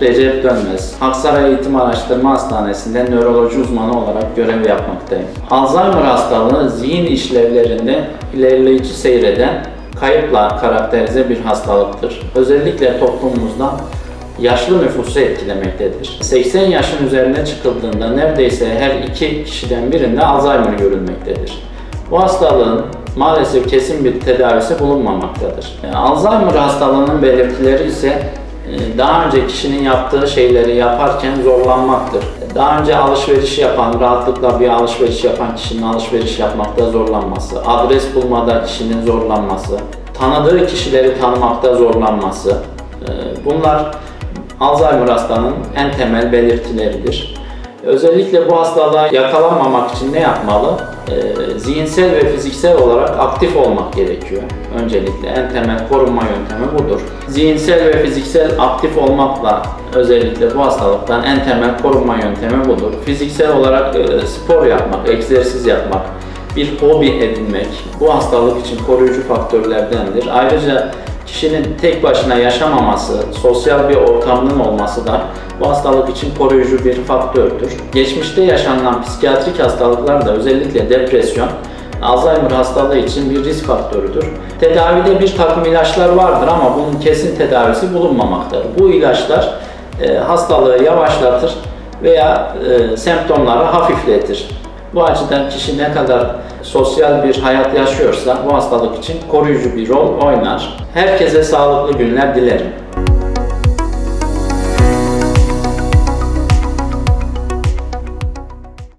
Recep Dönmez, Aksaray Eğitim Araştırma Hastanesi'nde nöroloji uzmanı olarak görev yapmaktayım. Alzheimer hastalığı zihin işlevlerinde ilerleyici seyreden kayıpla karakterize bir hastalıktır. Özellikle toplumumuzda yaşlı nüfusu etkilemektedir. 80 yaşın üzerine çıkıldığında neredeyse her iki kişiden birinde Alzheimer görülmektedir. Bu hastalığın maalesef kesin bir tedavisi bulunmamaktadır. Yani Alzheimer hastalığının belirtileri ise daha önce kişinin yaptığı şeyleri yaparken zorlanmaktır. Daha önce alışveriş yapan, rahatlıkla bir alışveriş yapan kişinin alışveriş yapmakta zorlanması, adres bulmada kişinin zorlanması, tanıdığı kişileri tanımakta zorlanması, e, bunlar Alzheimer hastalığının en temel belirtileridir. Özellikle bu hastalığa yakalanmamak için ne yapmalı? Ee, zihinsel ve fiziksel olarak aktif olmak gerekiyor. Öncelikle en temel korunma yöntemi budur. Zihinsel ve fiziksel aktif olmakla özellikle bu hastalıktan en temel korunma yöntemi budur. Fiziksel olarak e, spor yapmak, egzersiz yapmak, bir hobi edinmek bu hastalık için koruyucu faktörlerdendir. Ayrıca kişinin tek başına yaşamaması, sosyal bir ortamının olması da bu hastalık için koruyucu bir faktördür. Geçmişte yaşanılan psikiyatrik hastalıklar da özellikle depresyon, Alzheimer hastalığı için bir risk faktörüdür. Tedavide bir takım ilaçlar vardır ama bunun kesin tedavisi bulunmamaktadır. Bu ilaçlar e, hastalığı yavaşlatır veya e, semptomları hafifletir. Bu açıdan kişi ne kadar sosyal bir hayat yaşıyorsa bu hastalık için koruyucu bir rol oynar. Herkese sağlıklı günler dilerim.